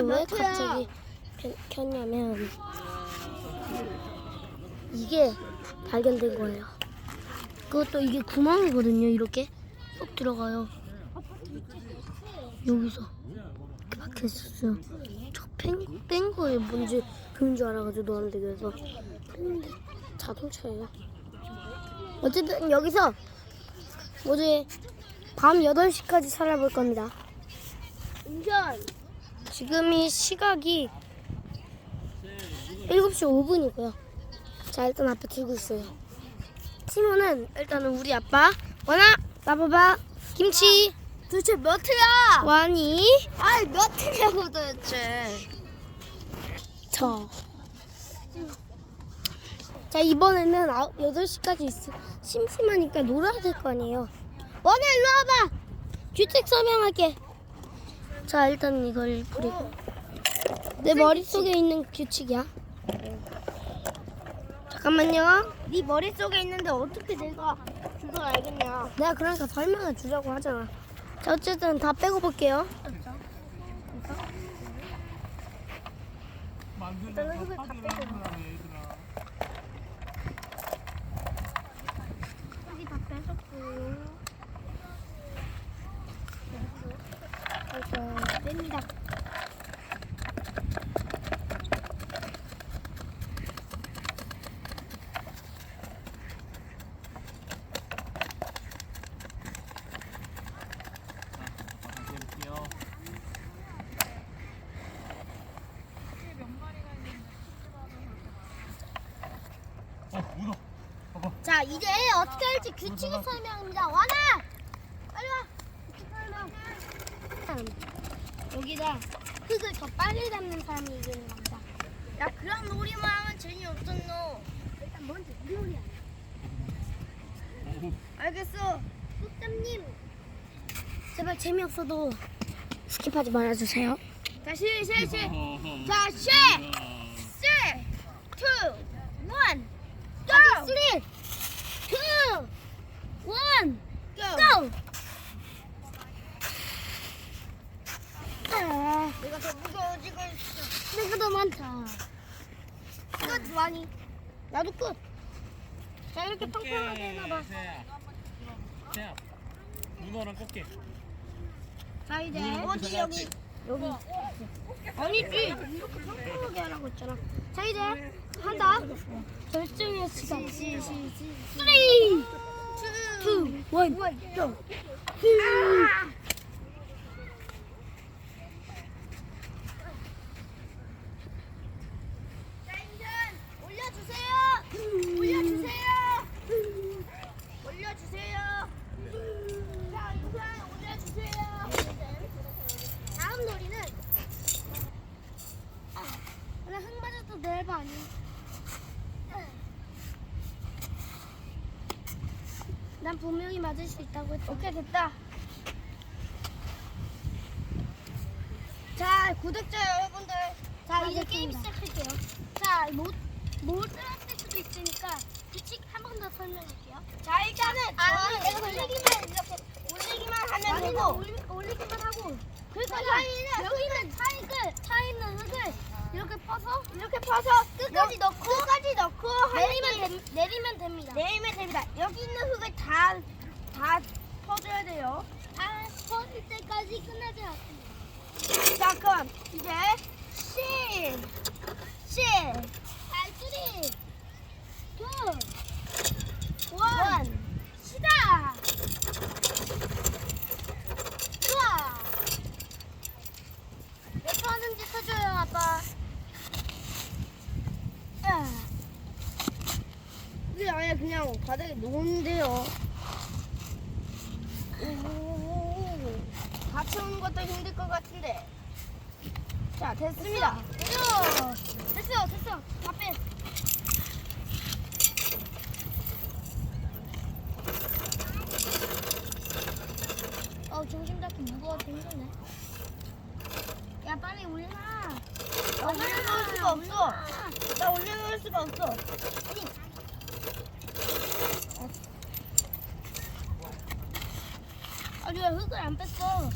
이거를 왜? 갑자기 켰- 켰냐면 이게 발견된 거예요. 그것도 이게 구멍이거든요. 이렇게 쏙 들어가요. 여기서 이렇게 박혀 있었어요. 저뺀 거에 뭔지 그런 줄 알아가지고 너한테 그래서 했는데 자동차예요. 어쨌든 여기서 뭐지 밤 8시까지 살아볼 겁니다. 운전. 지금이 시각이 7시 5분이고요. 자, 일단 아빠 들고 있어요. 티모는 일단은 우리 아빠, 원아, 나봐봐, 김치, 도대체 몇 회야? 완이, 아이 몇 회냐고 도대체. 저. 자, 이번에는 8시까지 있어. 심심하니까 놀아야 될 거 아니에요. 원아, 일로 와봐! 규칙 설명할게. 자, 일단 이걸 뿌리고. 내 머릿속에 있는 규칙이야. 잠깐만요. 네 머릿속에 있는데 어떻게 내가 그걸 알겠냐? 내가 그러니까 설명을 주려고 하잖아. 자, 어쨌든 다 빼고 볼게요. 일단은 흙을 다 빼고. 여기 다 빼줬고. 그래서 뺍니다. 어, 문어. 봐봐. 자 이제 어떻게 할지 규칙을 설명합니다. 와나 빨리 와. 규칙 설명. 여기다 흙을 더 빨리 담는 사람이 이기는 겁니다. 야 그런 놀이만 하면 재미없었노. 일단 먼저 이 놀이야. 오, 알겠어. 흑담님 제발 재미없어도 스킵하지 말아주세요. 다시 셋 셋. 어허허. 자 셋, 셋, 투, 원, 고. 쓰리, 투, 원, 고. 고! 내가 더 무거워지고 더 많다. 끝 많이. 나도 끝. 자 이렇게 평평하게 해놔봐. 세야. 세야. 문어랑 꽃게. 자 이제 어디 여기? 여기 아니지 이렇게 평평하게 하라고 했잖아. 자 이제 한다. 결정의 시간. 시, 시, 시, 쓰리, 투, 투, 원, 고! 자 인전 올려주세요. 올려주세요. 올려주세요. 자 인전 올려주세요. 다음 놀이는 아, 오늘 흙 맞아도 내봐 아니. 난 분명히 맞을 수 있다고 했어. 오케이 됐다. 자 구독자 여러분들, 자 이제 게임. 시작할게요. 자, 못, 못 들었을 수도 있으니까 규칙 한 번 더 설명할게요. 자 일단은 저는 내가 올리기만 이렇게 올리기만 하면 되고 올리, 올리기만 하고. 그러니까 있는 흙을 이렇게 퍼서 이렇게 퍼서 끝까지 넣고 끝까지 넣고 내리면, 됨- 내리면 됩니다. 내리면 됩니다. 여기 있는 흙을 다 다 퍼줘야 돼요. 다 퍼질 때까지 끝나지 않습니다. 자 그럼 이제 시, 시, 아, 쓰리, 투, 원, 시작. 좋아. 몇 번인지 쳐줘요, 아빠. 이게 아예 놓는데요. 오, 다 채우는 것도 힘들 것 같은데. 자 됐습니다. 됐어. 됐어, 됐어. 다 빼. 어, 중심 잡기 무거워서 힘드네. 야, 빨리 올려놔. 나 올려놓을 수가 없어. 나 올려놓을 수가 없어. 아니, 안 뺐어.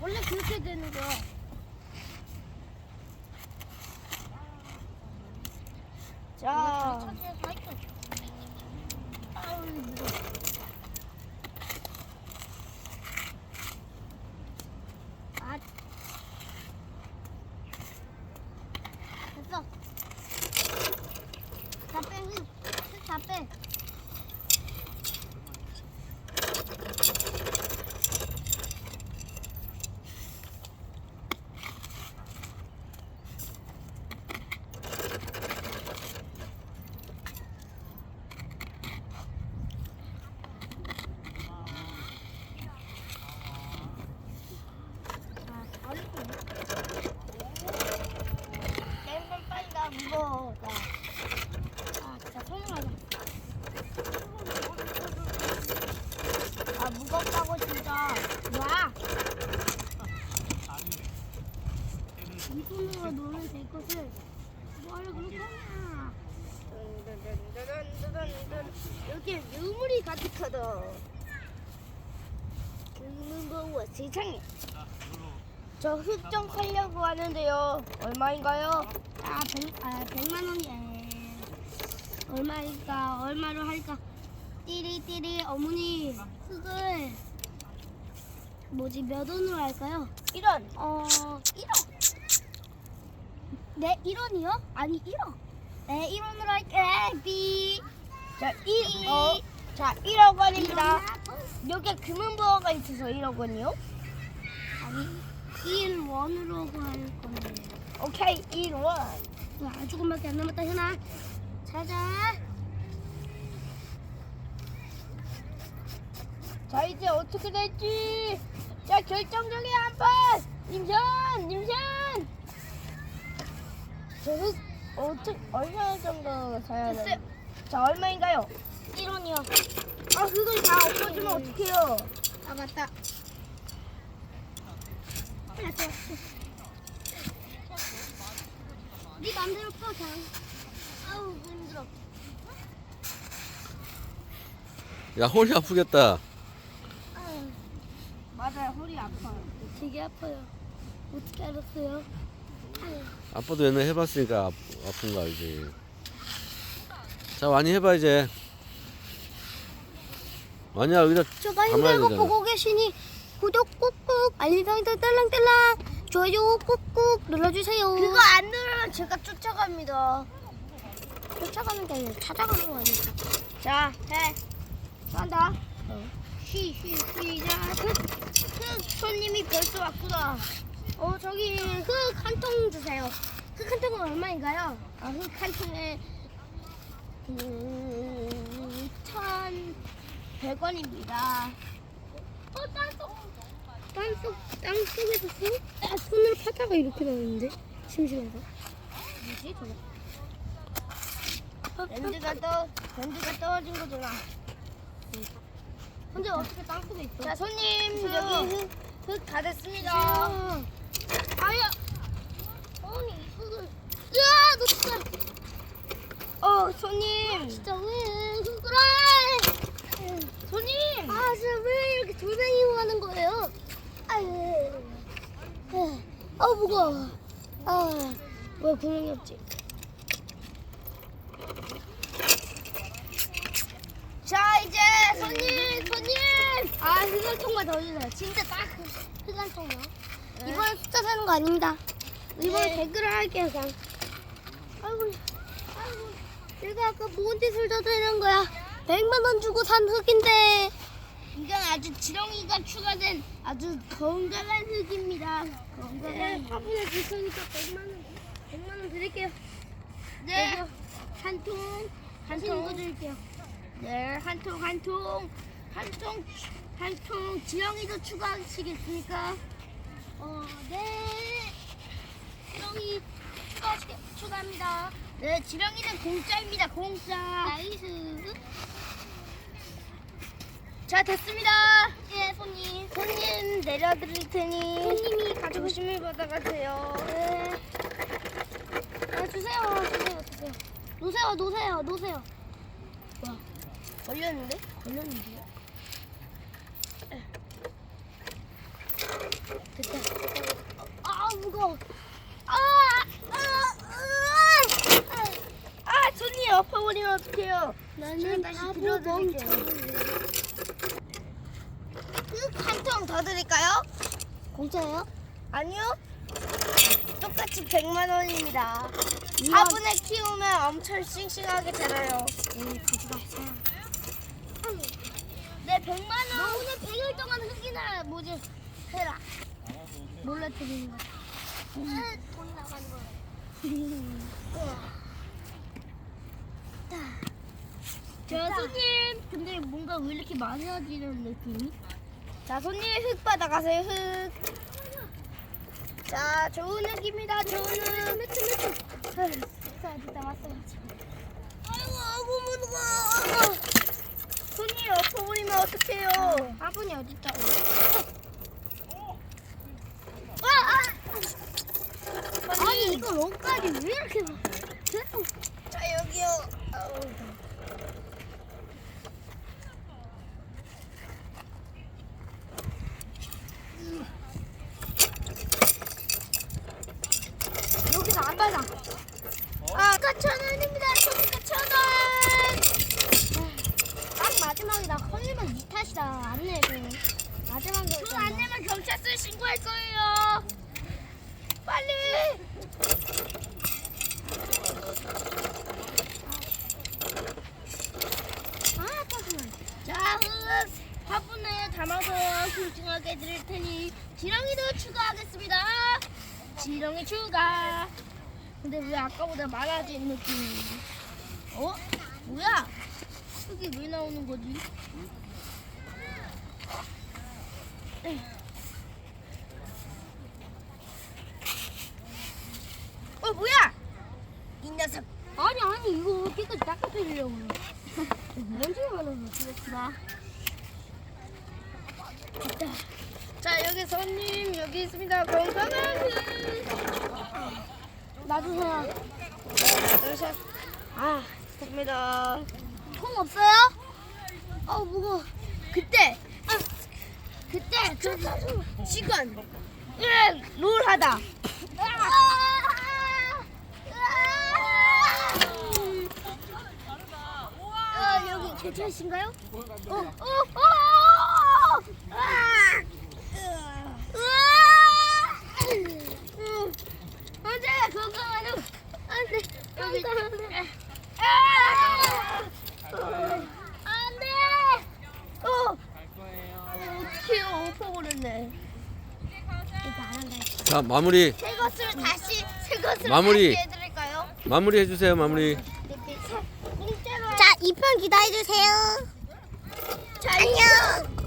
원래 그렇게 되는 거야. 자. 빨리 나. 아, 진짜 손을 하자. 아, 무겁다고 진짜. 뭐야? 이 손으로 놀면 될 것을 뭐하려 그럴 거냐? 여기 유물이 가득하다. 무거워 세상에. 저 흙좀 살려고 하는데요. 얼마인가요? 아, 백, 아, 백만 원이에. 얼마일까? 얼마로 할까? 띠리띠리 어머니 흙을 뭐지 몇 원으로 할까요? 1원. 어, 1원. 네, 1원이요? 아니, 1원. 네, 1원으로 할게. 삐. 자, 1, 어, 자, 1억 원입니다. 여기 금은보화가 있어서 1억 원이요? 아니, 1 원으로 할 건데. 오케이, 1 원. 와, 조금밖에 안 남았다, 현아. 자자. 자, 이제 어떻게 될지. 자, 결정적인 한 번. 님션, 님션. 저 흙, 어떻게, 얼마 정도 사야 돼? 자, 얼마인가요? 1원이요. 아, 흙을 다 엎어주면 어떡해요? 아, 맞다. 네 맘대로 퍼 그냥. 아우 힘들어. 야 허리 아프겠다. 아유, 맞아요, 허리 아파요. 되게 아파요. 어떻게 알았어요? 아유, 아빠도 옛날 에 해봤으니까 아, 아픈 거 알지. 자 많이 해봐 이제. 아니야 여기다 담아야 거 되잖아. 보고 계시니 구독 꾹꾹 알림 설정 딸랑딸랑 좋아요 꾹꾹 눌러주세요. 그거 안 누르면 제가 쫓아갑니다. 쫓아가는 게 아니라 찾아가는 거 아니야? 자, 해. 한다. 쉬, 쉬, 쉬자. 흑, 흑, 손님이 벌써 왔구나. 어 저기 흙한통 주세요. 흙한 통은 얼마인가요? 아, 흑 한 통에 음, 천백 원입니다. 어 땅속 땅속 땅속에서 손 아, 손으로 파다가 이렇게 나오는데 심심해서. 뭐지, 저거? 렌즈가 떠, 렌즈가 떨어진 거잖아. 근데 어떻게 땅속에 있어? 자, 손님, 저. 여기 흑, 흑다 됐습니다. 아, 아야. 아니 흙을. 야, 너 진짜. 어, 손님. 진짜 왜 흙을 해? 손님. 아, 진짜 왜 이렇게 돌멩이로 하는 거예요? 아유. 아, 무거워. 아, 뭐 구멍이 없지? 자, 이제 손님, 손님. 아, 흙한 통만 더 주세요. 진짜 딱 흙한 통만. 이번엔 숫자 세는 거 아닙니다. 이번에 네. 댓글을 할게요, 그냥. 아이고, 아이고. 내가 아까 뭔 짓을 더 되는 거야. 100만 원 주고 산 흙인데. 이건 아주 지렁이가 추가된 아주 건강한 흙입니다. 네, 건강한 흙. 화분에 줄 테니까 100만 원, 100만 원 드릴게요. 네. 한 통, 한 통. 통 드릴게요. 네, 한 통, 한 통, 한 통, 한 통. 지렁이도 추가하시겠습니까? 어, 네. 지렁이 추가, 추가합니다. 네, 지렁이는 공짜입니다. 공짜. 나이스. 자, 됐습니다. 예, 손님. 손님 내려드릴 테니 손님이 가지고 조심히 받아가세요. 네. 아, 주세요, 주세요, 주세요. 놓으세요, 놓으세요, 놓으세요. 걸렸는데? 걸렸는데요? 됐다. 아, 무거워. 아, 아, 아, 아. 아, 손님 엎어버리면 어떡해요? 나는 다시 들어드릴게요. 멍청이. 한통 더 드릴까요? 공짜예요? 아니요. 똑같이 100만 원입니다. 이만- 4분에 키우면 엄청 싱싱하게 자라요. 네, 가져가세요. 네, 100만 원. 너 오늘 100일 동안 흑이나 뭐지 해라. 몰래 드리는 거. 돈 나가는 거. 자, 손님. 근데 뭔가 왜 이렇게 많아지는 느낌이? 자, 손님 흙 받아가세요, 흙. 자, 좋은 흙입니다, 좋은 흙. 됐어, 됐다 왔어요. 아이고, 아이고, 무거워. 손님 엎어버리면 어떡해요? 화분이 어딨다? 아, 아. 아니 이거 옷까지 왜 이렇게 자, 여기요. 아우. 여기서 안 받아. 아, 4,000원입니다. 저기가 1,000원. 딱 마지막이다. 걸리면 니 탓이다. 안 내고. 마지막에 그안 내면 경찰서에 신고할 거예요. 빨리. 아 짜증나. 자, 흙 화분에 싱싱하게 드릴 테니 지렁이도 추가하겠습니다. 지렁이 추가. 근데 왜 아까보다 많아진 느낌이? 어? 뭐야? 흙이 왜 나오는 거지? 어 뭐야? 이 녀석. 아니 아니 이거 깨끗이 닦아드리려고. 먼지가 많아서 그렇구나. 자 여기 손님 여기 있습니다. 흙. 놔주세요. 아 됩니다. 통 없어요? 어 무거. 그때 아, 그때 그 시간 으, 롤하다. 아, 여기 괜찮으신가요? 어, 어, 어! 아! 으아! 음, 안돼 그거 하는 안돼 어. 자 마무리 새 것을 다시 새 것을 마무리. 다시 해드릴까요? 마무리 해주세요 마무리. 자, 2편 기다려주세요. 자 안녕